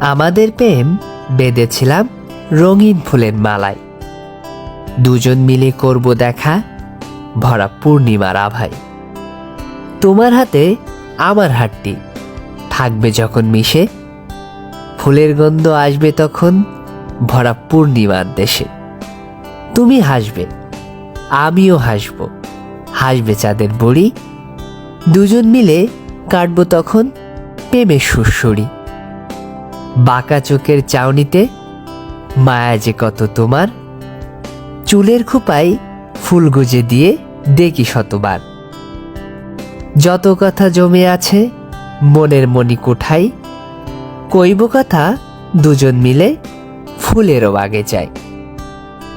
আমাদের প্রেম বেঁধেছিলাম রঙিন ফুলের মালায়। দুজন মিলে করব দেখা, ভরা পূর্ণিমার আভায়। তোমার হাতে আমার হাতটি থাকবে যখন মিশে, ফুলের গন্ধ আসবে তখন ভরা পূর্ণিমার দেশে। তুমি হাসবে, আমিও হাসব, হাসবে চাঁদের বড়ি। দুজন মিলে কাটবো তখন প্রেমের সুরসুরি বাঁকা চোখের চাউনিতে, মায়া যে কত তোমার। চুলের খোপায় ফুল গুজে দিয়ে দেখি শতবার। যত কথা জমে আছে, মনের মনি কোঠায়, কইব কথা দুজন মিলে ফুলেরও আগে যায়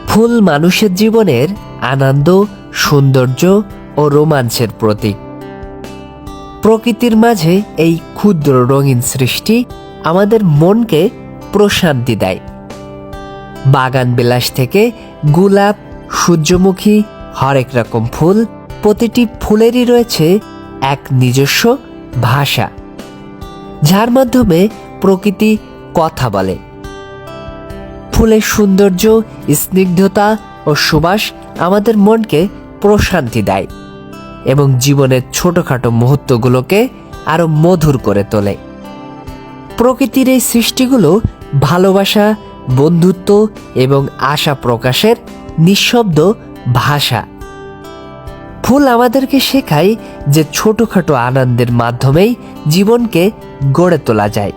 ফুল মানুষের জীবনের আনন্দ, সৌন্দর্য ও রোমাঞ্চের প্রতীক। প্রকৃতির মাঝে এই ক্ষুদ্র রঙিন সৃষ্টি আমাদের মনকে প্রশান্তি দেয়। বাগান বিলাস থেকে গোলাপ, সূর্যমুখী, হরেক রকম ফুল, প্রতিটি ফুলেরই রয়েছে এক নিজস্ব ভাষা, যার মাধ্যমে প্রকৃতি কথা বলে। ফুলের সৌন্দর্য, স্নিগ্ধতা ও সুবাস আমাদের মনকে প্রশান্তি দেয় এবং জীবনের ছোটখাটো মুহূর্তগুলোকে আরও মধুর করে তোলে। প্রকৃতির এই সৃষ্টিগুলো ভালোবাসা, বন্ধুত্ব এবং আশা প্রকাশের নিঃশব্দ ভাষা। ফুল আমাদেরকে শেখায় যে ছোটখাটো আনন্দের মাধ্যমেই জীবনকে গড়ে তোলা যায়।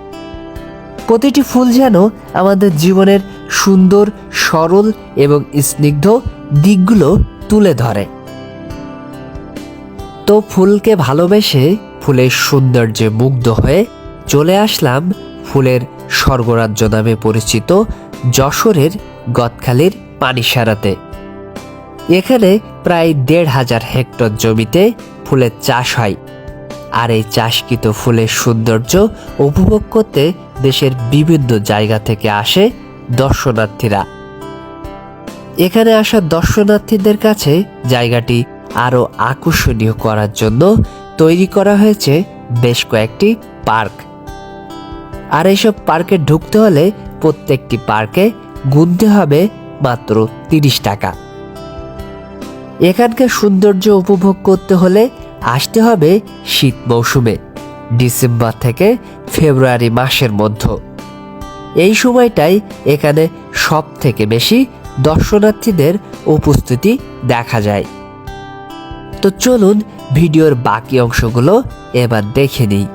প্রতিটি ফুল যেন আমাদের জীবনের সুন্দর, সরল এবং স্নিগ্ধ দিকগুলো তুলে ধরে। তো ফুলকে ভালোবেসে ফুলের সৌন্দর্যে মুগ্ধ হয়ে চলে আসলাম ফুলের স্বর্গরাজ্য নামে পরিচিত যশোরের গদখালির পানিসারাতে। এখানে প্রায় দেড় হাজার হেক্টর জমিতে ফুলের চাষ হয়। আর এই চাষকৃত ফুলের সৌন্দর্য উপভোগ করতে দেশের বিভিন্ন জায়গা থেকে আসে দর্শনার্থীরা। এখানে আসা দর্শনার্থীদের কাছে জায়গাটি আরও আকর্ষণীয় করার জন্য তৈরি করা হয়েছে বেশ কয়েকটি পার্ক। আর এইসব পার্কে ঢুকতে হলে প্রত্যেকটি পার্কে গুনতে হবে মাত্র তিরিশ টাকা। এখানকার সৌন্দর্য উপভোগ করতে হলে আসতে হবে শীত মৌসুমে, ডিসেম্বর থেকে ফেব্রুয়ারি মাসের মধ্য। এই সময়টাই এখানে সব থেকে বেশি দর্শনার্থীদের উপস্থিতি দেখা যায়। তো চলুন ভিডিওর বাকি অংশগুলো এবার দেখে নিই।